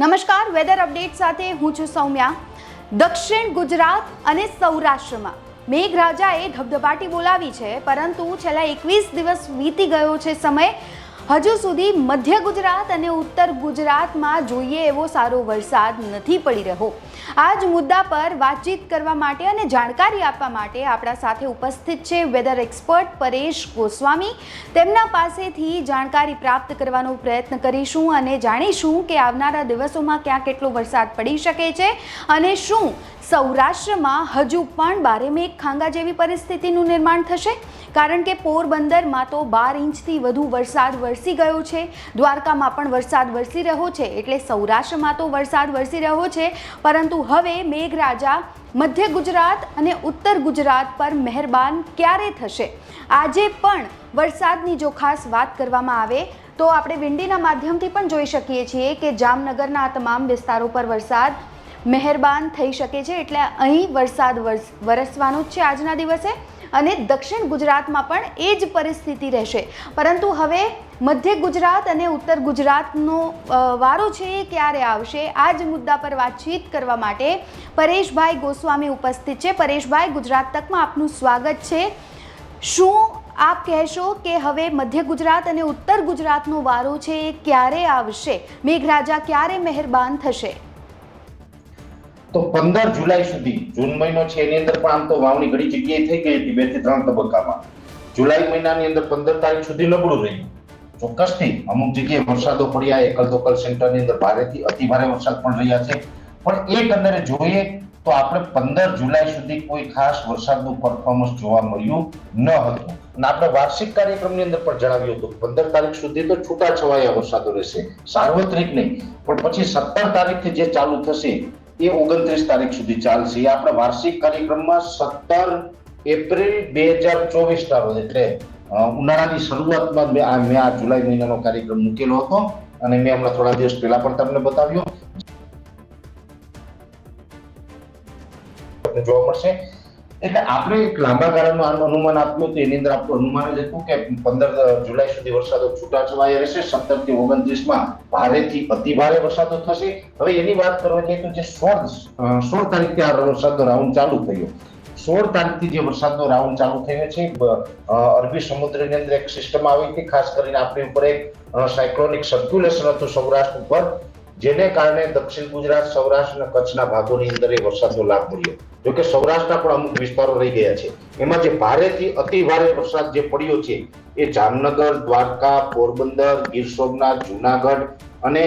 નમસ્કાર weather update સાથે હું છું સૌમ્યા. દક્ષિણ ગુજરાત અને સૌરાષ્ટ્રમાં મેઘરાજાએ ધબધબાટી બોલાવી છે, પરંતુ છેલ્લા એકવીસ દિવસ વીતી ગયો છે સમય. હજુ સુધી મધ્ય ગુજરાત અને ઉત્તર ગુજરાતમાં જોઈએ એવો સારો વરસાદ નથી પડી રહ્યો. આ જ મુદ્દા પર વાતચીત કરવા માટે અને જાણકારી આપવા માટે આપણા સાથે ઉપસ્થિત છે વેધર એક્સપર્ટ પરેશ ગોસ્વામી. તેમના પાસેથી જાણકારી પ્રાપ્ત કરવાનો પ્રયત્ન કરીશું અને જાણીશું કે આવનારા દિવસોમાં ક્યાં કેટલો વરસાદ પડી શકે છે અને શું સૌરાષ્ટ્રમાં હજુ પણ બારે મેઘ ખાંગા જેવી પરિસ્થિતિનું નિર્માણ થશે. કારણ કે પોરબંદરમાં તો બાર ઇંચથી વધુ વરસાદ વરસી ગયો છે. દ્વારકામાં પણ વરસાદ વરસી રહ્યો છે. એટલે સૌરાષ્ટ્રમાં તો વરસાદ વરસી રહ્યો છે. પરંતુ હવે મેઘરાજા મધ્ય ગુજરાત અને ઉત્તર ગુજરાત પર મહેરબાન ક્યારે થશે? આજે પણ વરસાદની જો ખાસ વાત કરવામાં આવે, તો આપણે વિંડીના માધ્યમથી પણ જોઈ શકીએ છીએ કે જામનગરના આ તમામ વિસ્તારો પર વરસાદ મહેરબાન થઈ શકે છે. એટલે અહીં વરસાદ વરસ- વરસવાનો જ છે આજના દિવસે. અને દક્ષિણ ગુજરાતમાં પણ એ જ પરિસ્થિતિ રહેશે. પરંતુ હવે મધ્ય ગુજરાત અને ઉત્તર ગુજરાતનો વારો છે એ ક્યારે આવશે? આ જ મુદ્દા પર વાતચીત કરવા માટે પરેશભાઈ ગોસ્વામી ઉપસ્થિત છે. પરેશભાઈ, ગુજરાત તકમાં આપનું સ્વાગત છે. શું આપ કહેશો કે હવે મધ્ય ગુજરાત અને ઉત્તર ગુજરાતનો વારો છે એ ક્યારે આવશે? મેઘરાજા, ક્યારે મહેરબાન થશે? તો પંદર જુલાઈ સુધી, જૂન મહિનો છે, એની અંદર પણ આમ તો વાવણી ઘણી જગ્યાએ થઈ ગઈ હતી, બેથી ત્રણ તબક્કામાં. જુલાઈ મહિનાની અંદર પંદર તારીખ સુધી નબળું રહ્યું. ચોક્કસથી અમુક જગ્યાએ વરસાદો પડ્યા એકલ દોકલ સેન્ટરની અંદર ભારેથી અતિ ભારે વરસાદ પણ રહ્યા છે. પણ એક અંદરે જોઈએ તો આપણે પંદર જુલાઈ સુધી કોઈ ખાસ વરસાદનું પરફોર્મન્સ જોવા મળ્યું ન હતું. અને આપણે વાર્ષિક કાર્યક્રમની અંદર પણ જણાવ્યું હતું, પંદર તારીખ સુધી તો છૂટા છવાયા વરસાદો રહેશે. સાર્વત્રિક નહીં, પણ પછી સત્તર તારીખથી જે ચાલુ થશે એ ઓગણત્રીસ તારીખ સુધી ચાલશે. આપણે વાર્ષિક કાર્યક્રમમાં સત્તર એપ્રિલ બે હજાર ચોવીસ ના રોજ, એટલે ઉનાળાની શરૂઆતમાં મેં આ મેં આ જુલાઈ મહિનાનો કાર્યક્રમ મૂકેલો હતો અને મેં હમણાં થોડા દિવસ પહેલા પણ તમને બતાવ્યો. જોવા મળશે. એટલે આપણે એક લાંબા ગાળાનું આનું અનુમાન આપ્યું હતું, એની અંદર આપણું અનુમાન જ હતું કે પંદર જુલાઈ સુધી વરસાદો છૂટાછવાયા રહેશે, સત્તરથી ઓગણત્રીસમાં ભારેથી અતિ ભારે વરસાદો થશે. હવે એની વાત કરવા જઈએ તો જે સોળ સોળ તારીખથી આ વરસાદનો રાઉન્ડ ચાલુ થયો. સોળ તારીખથી જે વરસાદનો રાઉન્ડ ચાલુ થયો છે અરબી સમુદ્રની અંદર એક સિસ્ટમ આવી હતી, ખાસ કરીને આપણી ઉપર એક સાયક્લોનિક સર્ક્યુલેશન હતું સૌરાષ્ટ્ર ઉપર. જેને કારણે દક્ષિણ ગુજરાત, સૌરાષ્ટ્ર અને કચ્છના ભાગોની અંદર એ વરસાદનો લાભ મળ્યો. જોકે સૌરાષ્ટ્રના પણ અમુક વિસ્તારો રહી ગયા છે. એમાં જે ભારેથી અતિ ભારે વરસાદ જે પડ્યો છે, એ જામનગર, દ્વારકા, પોરબંદર, ગીર સોમનાથ, જુનાગઢ અને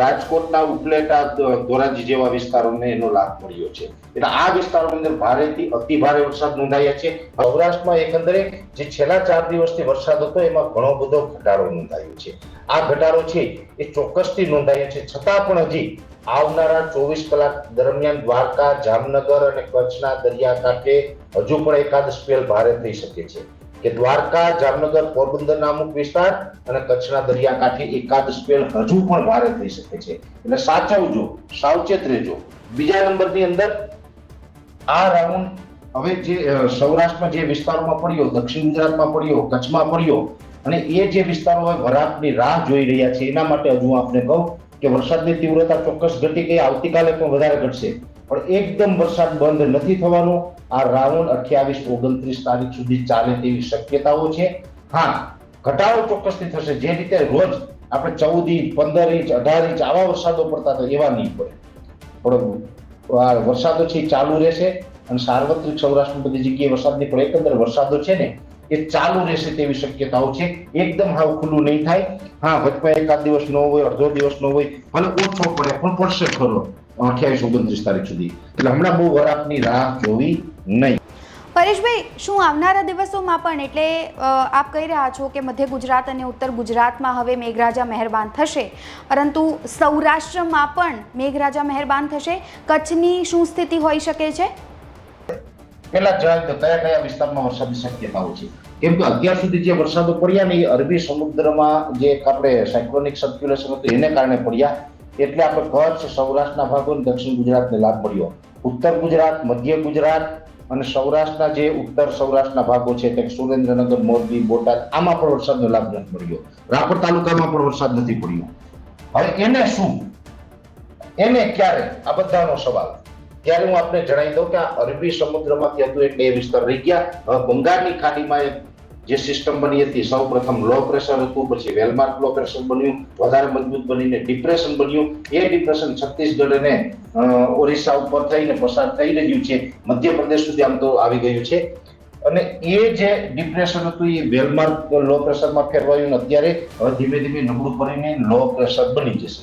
રાજકોટના ઉપલેટા ધોરાજી જેવા વિસ્તારોને એનો લાભ મળ્યો છે. એટલે આ વિસ્તારોની અંદર ભારેથી અતિ ભારે વરસાદ નોંધાયા છે. સૌરાષ્ટ્રમાં એકંદરે જે છેલ્લા ચાર દિવસથી વરસાદ હતો, એમાં ઘણો બધો ઘટાડો નોંધાયો છે. આ ઘટાડો છે એ ચોક્કસથી નોંધાયો છે. છતાં પણ હજી આવનારા ચોવીસ કલાક દરમિયાન દ્વારકા, જામનગર અને કચ્છના દરિયાકાંઠે હજુ પણ એકાદ સ્પેલ ભારે થઈ શકે છે. કે દ્વારકા, જામનગર પોરબંદરના અમુક વિસ્તાર અને કચ્છના દરિયાકાંઠે એકાદ સ્પેલ હજુ પણ ભારે થઈ શકે છે. એટલે સાચવજો, સાવચેત રહેજો. બીજા નંબરની અંદર આ રાઉન્ડ હવે જે સૌરાષ્ટ્રમાં જે વિસ્તારોમાં પડ્યો, દક્ષિણ ગુજરાતમાં પડ્યો, કચ્છમાં પડ્યો, અને એ જે વિસ્તારો હવે વરાપની રાહ જોઈ રહ્યા છે, એના માટે હજુ હું આપને કહું કે વરસાદની તીવ્રતા ચોક્કસ ઘટી ગઈ આવતીકાલે પણ વધારે ઘટશે. પણ એકદમ વરસાદ બંધ નથી થવાનો. આ રાઉન્ડ અઠ્યાવીસ ઓગણત્રીસ તારીખ સુધી ચાલે તેવી શક્યતાઓ છે. હા, ઘટાડો ચોક્કસથી થશે. જે રીતે રોજ આપણે ચૌદ ઇંચ, પંદર ઇંચ, અઢાર ઇંચ આવા વરસાદો પડતા હતા એવા નહીં પડે. પણ આ વરસાદો છે એ ચાલુ રહેશે અને સાર્વત્રિક સૌરાષ્ટ્રની બધી જગ્યાએ વરસાદની પણ એકંદર વરસાદો છે ને, એ ચાલુ રહેશે તેવી શક્યતાઓ છે. એકદમ હાવ ખુલ્લું નહીં થાય. હા, વચમાં એકાદ દિવસ ન હોય, અડધો દિવસ ન હોય, ભલે ઓછો પડે, પણ પડશે ખરો. અઠ્યાવીસ ઓગણત્રીસ તારીખ સુધી. એટલે હમણાં બહુ વરાપની રાહ જોવી નહીં. પરેશભાઈ શું આવનારા દિવસોમાં પણ એટલે આપ કહી રહ્યા છો કે મધ્ય ગુજરાત અને ઉત્તર ગુજરાતમાં હવે મેઘરાજા મહેરબાન થશે પરંતુ સૌરાષ્ટ્રમાં પણ મેઘરાજા મહેરબાન થશે. કચ્છની શું સ્થિતિ હોઈ શકે છે? પેલા જણાવી દો કયા કયા વિસ્તારમાં વરસાદની શક્યતાઓ છે? કેમ કે અત્યાર સુધી જે વરસાદો પડ્યા ને એ અરબી સમુદ્રમાં જે આપણે સાયક્લોનિક સર્ક્યુલેશન હતું એને કારણે પડ્યા. એટલે આપણે કચ્છ, સૌરાષ્ટ્રના ભાગોને દક્ષિણ ગુજરાતને લાભ મળ્યો. ઉત્તર ગુજરાત, મધ્ય ગુજરાત અને સૌરાષ્ટ્રના જે ઉત્તર સૌરાષ્ટ્રના ભાગો છે તે સુરેન્દ્રનગર, મોરબી, બોટાદ, આમાં પણ વરસાદનો લાભ નથી મળ્યો. રાપર તાલુકામાં પણ વરસાદ નથી પડ્યો. હવે એને શું? એને ક્યારે? આ બધાનો સવાલ. ત્યારે હું આપને જણાવી દઉં કે આ અરબી સમુદ્રમાંથી હતું એટલે એ વિસ્તાર રહી ગયા. બંગાળની ખાડીમાં જે સિસ્ટમ બની હતી, સૌ પ્રથમ લો પ્રેશર હતું, પછી વેલમાર્ક લો પ્રેશર બન્યું, વધારે મજબૂત બનીને ડિપ્રેશન બન્યું. એ ડિપ્રેશન છત્તીસગઢ અને ઓરિસ્સા ઉપર થઈને પસાર થઈ રહ્યું છે. મધ્યપ્રદેશ સુધી આમ તો આવી ગયું છે. અને એ જે ડિપ્રેશન હતું, એ વેલમાર્ક લો પ્રેશરમાં ફેરવાયું અત્યારે હવે ધીમે ધીમે નબળું પડીને લો પ્રેશર બની જશે.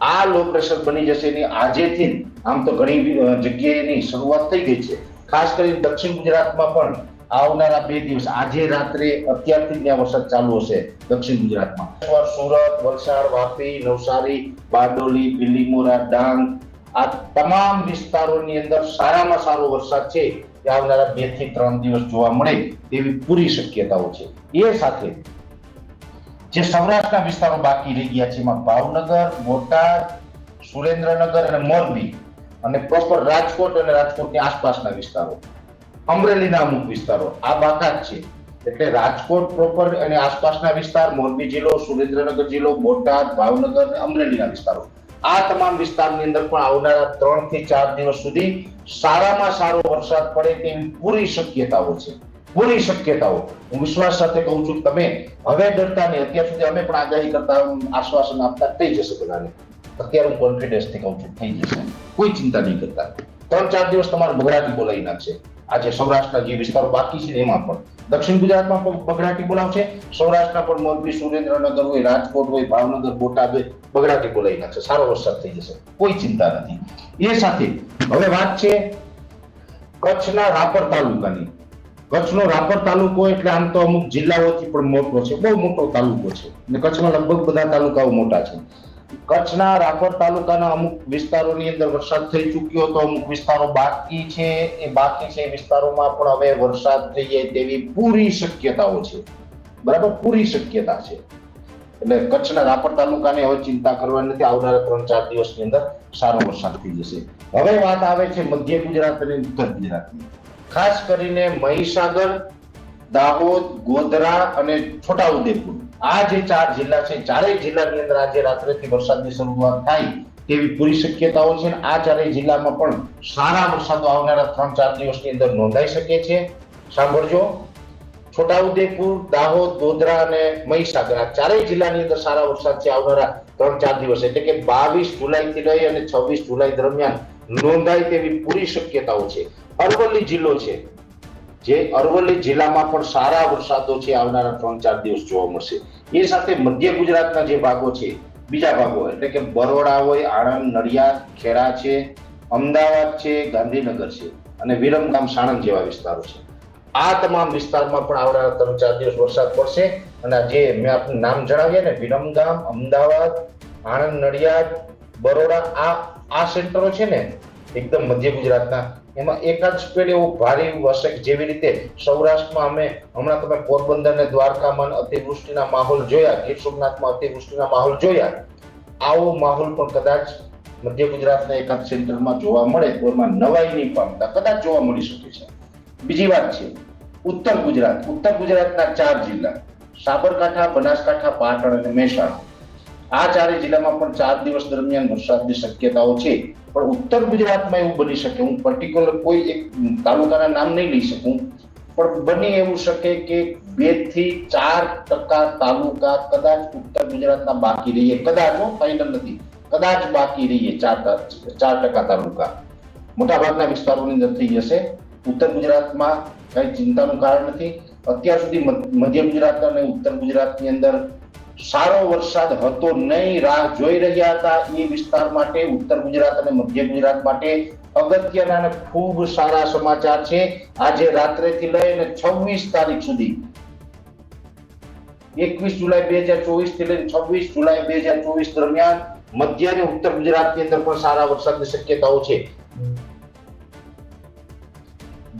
આ લો પ્રેશર બની જશે એની આજેથી આમ તો ઘણી જગ્યાએ એની શરૂઆત થઈ ગઈ છે. ખાસ કરીને દક્ષિણ ગુજરાતમાં પણ આવનારા બે દિવસ, આજે રાત્રે અત્યારથી ત્યાં વરસાદ ચાલુ હશે દક્ષિણ ગુજરાતમાં. સુરત, વલસાડ, વાપી, નવસારી, બારડોલી બિલીમોરા ડાંગ, આ તમામ વિસ્તારોની અંદર સારામાં સારો વરસાદ છે એ આવનારા બેથી ત્રણ દિવસ જોવા મળે તેવી પૂરી શક્યતાઓ છે. એ સાથે જે સૌરાષ્ટ્રના વિસ્તારો બાકી રહી ગયા છે, એમાં ભાવનગર, બોટાદ, સુરેન્દ્રનગર અને મોરબી અને પ્રોપર રાજકોટ અને રાજકોટની આસપાસના વિસ્તારો. અમરેલીના અમુક વિસ્તારો. આ બાકાત છે. એટલે રાજકોટ પ્રોપર અને આસપાસના વિસ્તાર, મોરબી જિલ્લો, સુરેન્દ્રનગર જિલ્લો, બોટાદ, ભાવનગર અને અમરેલીના વિસ્તારો. આ તમામ વિસ્તારની અંદર પણ આવનારા ત્રણથી ચાર દિવસ સુધી સારામાં સારો વરસાદ પડે તેવી પૂરી શક્યતાઓ છે. પૂરી શક્યતાઓ. હું વિશ્વાસ સાથે કહું છું તમે હવે ડરતા નહીં. અત્યાર સુધી અમે પણ આગાહી કરતા આશ્વાસન આપતા થઈ જશે બધાને. અત્યારે હું કોન્ફિડન્સથી કહું છું, થઈ જશે. કોઈ ચિંતા નહીં કરતા. ત્રણ ચાર દિવસ તમારે બગડાટી બોલાવી નાખશે. આજે સૌરાષ્ટ્રના જે વિસ્તારો બાકી છે એમાં પણ. દક્ષિણ ગુજરાતમાં પણ બગડાટી બોલાવશે સૌરાષ્ટ્રના પણ મોરબી સુરેન્દ્રનગર હોય, રાજકોટ હોય, ભાવનગર, બોટાદ હોય, બગડાટી બોલાવી નાખશે. સારો વરસાદ થઈ જશે. કોઈ ચિંતા નથી. એ સાથે હવે વાત છે કચ્છના રાપર તાલુકાની. કચ્છનો રાપર તાલુકો એટલે આમ તો અમુક જિલ્લાઓથી પણ મોટો છે. બહુ મોટો તાલુકો છે. અને કચ્છમાં લગભગ બધા તાલુકાઓ મોટા છે. કચ્છના રાપર તાલુકાના અમુક વિસ્તારોની અંદર વરસાદ થઈ ચૂક્યો હતો. અમુક વિસ્તારો બાકી છે. એ બાકી છે વિસ્તારોમાં પણ હવે વરસાદ થઈ જાય તેવી પૂરી શક્યતાઓ છે. બરાબર? પૂરી શક્યતા છે. એટલે કચ્છના રાપર તાલુકાને હવે ચિંતા કરવાની નથી. આવનારા ત્રણ ચાર દિવસની અંદર સારો વરસાદ થઈ જશે. હવે વાત આવે છે મધ્ય ગુજરાત અને ઉત્તર ગુજરાતની. ખાસ કરીને મહીસાગર, દાહોદ, ગોધરા અને છોટાઉદેપુર. આ જે ચાર જિલ્લા છે, ચારેય જિલ્લાની અંદર આજે રાત્રેથી વરસાદની શરૂઆત થાય તેવી પૂરી શક્યતાઓ છે આ ચારેય જિલ્લામાં પણ સારા વરસાદો આવનારા ત્રણ, ચાર દિવસની અંદર નોંધાઈ શકે છે. સાંભળજો. છોટાઉદેપુર, દાહોદ, ગોધરા અને મહીસાગર, આ ચારેય જિલ્લાની અંદર સારા વરસાદ છે આવનારા ત્રણ, ચાર દિવસ. એટલે કે બાવીસ જુલાઈ થી લઈ અને છવ્વીસ જુલાઈ દરમિયાન નોંધાય તેવી પૂરી શક્યતાઓ છે. અરવલ્લી જિલ્લો છે. જે અરવલ્લી જિલ્લામાં પણ સારા વરસાદો છે આવનારા ત્રણ ચાર દિવસ જોવા મળશે. એ સાથે મધ્ય ગુજરાતના જે ભાગો છે, બીજા ભાગો એટલે કે બરોડા હોય, આણંદ, નડિયાદ, ખેડા છે, અમદાવાદ છે, ગાંધીનગર છે અને વિરમગામ, સાણંદ જેવા વિસ્તારો છે. આ તમામ વિસ્તારમાં પણ આવનારા ત્રણ ચાર દિવસ વરસાદ પડશે અને જે મેં આપનું નામ જણાવ્યા ને, વિરમગામ, અમદાવાદ, આણંદ, નડિયાદ, બરોડા, આ આ સેન્ટરો છે ને એકદમ મધ્ય ગુજરાતના. એમાં એકાદ સ્પીડ એવું ભારે વરસે જેવી રીતે સૌરાષ્ટ્રમાં અમે હમણાં તમે પોરબંદર ને દ્વારકામાં અતિવૃષ્ટિના માહોલ જોયા, ગીર સોમનાથમાં અતિવૃષ્ટિના માહોલ જોયા, આવો માહોલ પણ કદાચ મધ્ય ગુજરાતના એકાદ સેન્ટરમાં જોવા મળે તો એમાં નવાઈ નહીં પામતા કદાચ જોવા મળી શકે છે. બીજી વાત છે, ઉત્તર ગુજરાત, ઉત્તર ગુજરાતના ચાર જિલ્લા, સાબરકાંઠા, બનાસકાંઠા, પાટણ અને મહેસાણા. આ ચારે જિલ્લામાં પણ ચાર દિવસ દરમિયાન વરસાદની શક્યતાઓ છે. પણ ઉત્તર ગુજરાતમાં એવું બની શકે. હું પર્ટિક્યુલર કોઈ એક તાલુકાના નામ નહીં લઈ શકું. પણ બની એવું શકે કે બેથી ચાર ટકા તાલુકા કદાચ ઉત્તર ગુજરાતના બાકી રહીએ. કદાચ ફાઇનલ નથી. કદાચ બાકી રહીએ ચાર ચાર ટકા તાલુકા. મોટાભાગના વિસ્તારોની અંદર થઈ જશે. ઉત્તર ગુજરાતમાં કઈ ચિંતાનું કારણ નથી. અત્યાર સુધી મધ- મધ્ય ગુજરાત અને ઉત્તર ગુજરાતની અંદર સારો વરસાદ હતો નહીં, રાહ જોઈ રહ્યા હતા એ વિસ્તાર માટે, ઉત્તર ગુજરાત અને મધ્ય ગુજરાત માટે અગત્યના અને ખૂબ સારા સમાચાર છે. આજે રાત્રેથી લઈને છવ્વીસ તારીખ સુધી, એકવીસ જુલાઈ બે હજાર ચોવીસથી લઈને છવ્વીસ જુલાઈ બે હજાર ચોવીસ દરમિયાન મધ્ય અને ઉત્તર ગુજરાતની અંદર પણ સારા વરસાદની શક્યતાઓ છે.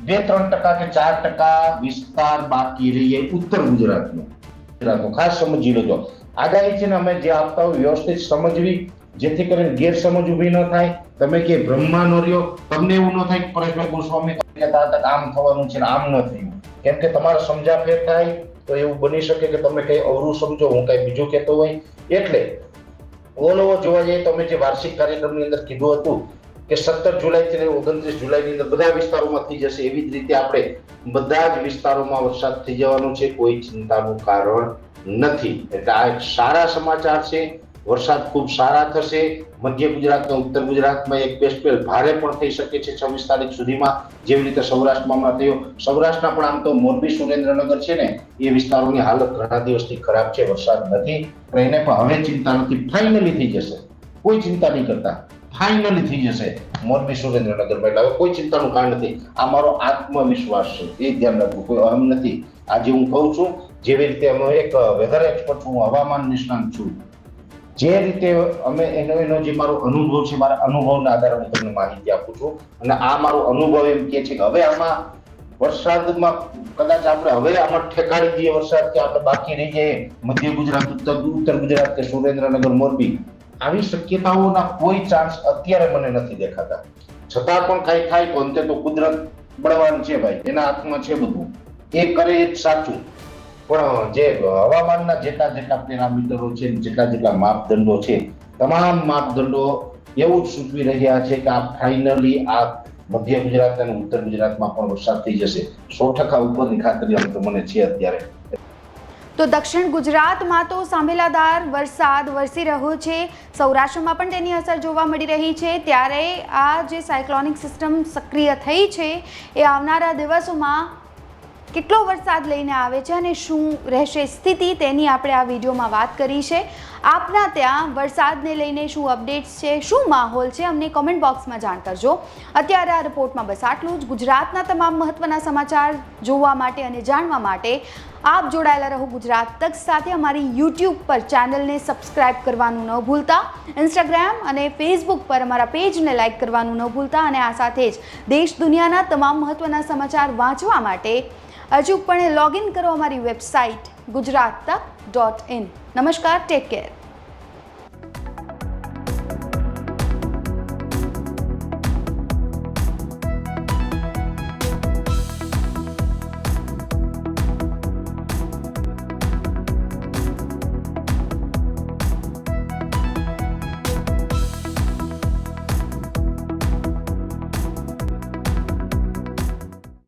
બે ત્રણ ટકા કે ચાર ટકા વિસ્તાર બાકી રહીએ ઉત્તર ગુજરાતનો. ગુજરાતનો ખાસ સમજી લેજો આગાહી છે ને અમે જે આપતા હોય વ્યવસ્થિત સમજવી, જેથી કરીને ગેરસમજ ઊભી ન થાય. તમે કે બ્રહ્મા નો રહ્યો, તમને એવું ન થાય કે પરેશભાઈ ગોસ્વામી કહેતા હતા આમ થવાનું છે આમ ન થયું. કેમ કે તમારા સમજા ફેર થાય, તો એવું બની શકે કે તમે કઈ અવરું સમજો, હું કઈ બીજું કહેતો હોય. એટલે, ઓલ ઓવર જોવા જઈએ તમે જે વાર્ષિક કાર્યક્રમની અંદર કીધું હતું કે સત્તર જુલાઈ થી ઓગણત્રીસ જુલાઈની અંદર બધા વિસ્તારોમાં થઈ જશે. એવી જ રીતે આપણે બધા જ વિસ્તારોમાં વરસાદ થઈ જવાનો છે. કોઈ ચિંતાનું કારણ નથી. એટલે આ એક સારા સમાચાર છે. વરસાદ ખૂબ સારા થશે. મધ્ય ગુજરાત ઉત્તર ગુજરાતમાં એક બેસ્ટ સ્પેલ ભારે પણ થઈ શકે છે છવ્વીસ તારીખ સુધીમાં. જેવી રીતે સૌરાષ્ટ્રમાં થયો. સૌરાષ્ટ્રના પણ આમ તો મોરબી સુરેન્દ્રનગર છે ને, એ વિસ્તારોની હાલત ઘણા દિવસથી ખરાબ છે. વરસાદ નથી. પણ એને પણ હવે ચિંતા નથી. ફાઇનલી થઈ જશે. કોઈ ચિંતા નહીં કરતા. ફાઇનલી થઈ જશે. મોરબી સુરેન્દ્રનગરમાં એટલે હવે કોઈ ચિંતાનું કારણ નથી. આ મારો આત્મવિશ્વાસ છે. એ ધ્યાન રાખવું. કોઈ અહમ નથી. આજે હું કહું છું, જેવી રીતે અમે એક વેધર એક્સપર્ટ છું હવામાન નિષ્ણાંત છું. જે રીતે અમે એનો એનો જે મારો અનુભવ છે, મારા અનુભવના આધારે હું તમને માહિતી આપું છું. અને આ મારો અનુભવ એમ કે છે કે હવે આમાં વરસાદમાં કદાચ આપણે હવે આમાં ઠેકાડી દઈએ વરસાદ કે આપણે બાકી રહી જઈએ. મધ્ય ગુજરાત, ઉત્તર ઉત્તર ગુજરાત કે સુરેન્દ્રનગર, મોરબી. આવી શક્યતાઓના કોઈ ચાન્સ અત્યારે મને નથી દેખાતા. છતાં પણ કઈ થાય તો અંતે તો કુદરત બળવાન છે ભાઈ, એના હાથમાં છે બધું. એ કરે એ સાચું. પણ જે હવામાનના જેટલા જેટલા પેરામીટરો છે જેટલા જેટલા માપદંડો છે, તમામ માપદંડો એવું જ સૂચવી રહ્યા છે કે આ ફાઇનલી આ મધ્ય ગુજરાત અને ઉત્તર ગુજરાતમાં પણ વરસાદ થઈ જશે. સો ટકા ઉપરની ખાતરી આમ તો મને છે અત્યારે. તો દક્ષિણ ગુજરાતમાં તો સાંભેલાદાર વરસાદ વરસી રહ્યો છે. સૌરાષ્ટ્રમાં પણ તેની અસર જોવા મળી રહી છે. ત્યારે આ જે સાયક્લોનિક સિસ્ટમ સક્રિય થઈ છે, એ આવનારા દિવસોમાં કેટલો વરસાદ લઈને આવે છે અને શું રહેશે સ્થિતિ તેની આપણે આ વિડીયોમાં વાત કરી છે. આપના ત્યાં વરસાદને લઈને શું અપડેટ્સ છે, શું માહોલ છે, અમને કોમેન્ટ બોક્સમાં જાણ કરજો. અત્યારે આ રિપોર્ટમાં બસ આટલું જ. ગુજરાતના તમામ મહત્ત્વના સમાચાર જોવા માટે અને જાણવા માટે આપ જોડાયેલા રહો ગુજરાત તક સાથે. અમારી યુટ્યુબ પર ચેનલને સબસ્ક્રાઇબ કરવાનું ન ભૂલતા. ઇન્સ્ટાગ્રામ અને ફેસબુક પર અમારા પેજને લાઇક કરવાનું ન ભૂલતા. અને આ સાથે જ દેશ દુનિયાના તમામ મહત્ત્વના સમાચાર વાંચવા માટે અચૂકપણે લોગિન કરો અમારી website Gujarat Tak dot in નમસ્કાર ટેક કેર